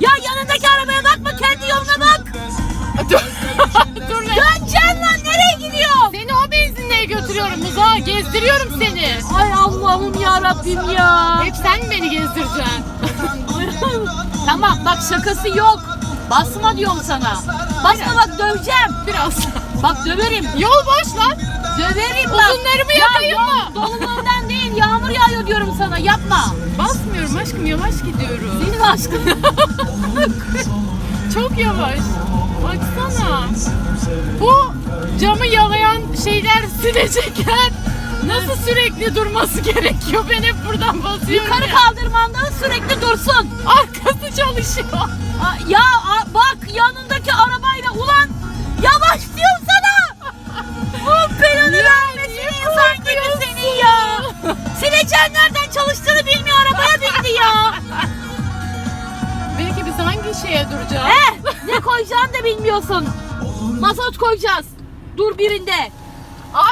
Ya yanındaki arabaya bakma kendi yoluna bak. Dur. Be. Döneceksin lan nereye gidiyorsun? Seni o benzinliğe götürüyorum Muza. Gezdiriyorum seni. Ay Allah'ım ya Rabbim ya. Hep sen beni gezdireceksin? tamam bak şakası yok. Basma diyorum sana. Basma bak döveceğim. Biraz. Bak döverim. Yol boş lan. Döverim bak. Uzunlarımı yakayım ya, mı? Doluluğundan değil yağmur yağıyor diyorum sana yapma. Basmıyorum aşkım yavaş gidiyorum. Senin aşkın. Çok yavaş. Baksana. Bu camı yalayan şeyler silecekler. Nasıl sürekli durması gerekiyor? Ben hep buradan basıyorum Yukarı ya. kaldırmanda sürekli dursun. Arkası çalışıyor. Aa, Ya a- bak yanındaki arabayla ulan yavaş diyorum sana. Bu belanı vermesin insan gibi senin ya. Sileceğin nereden çalıştığını bilmiyor şeye duracağız? Eh ne koyacağını da bilmiyorsun. Mazot koyacağız. Dur birinde. Abi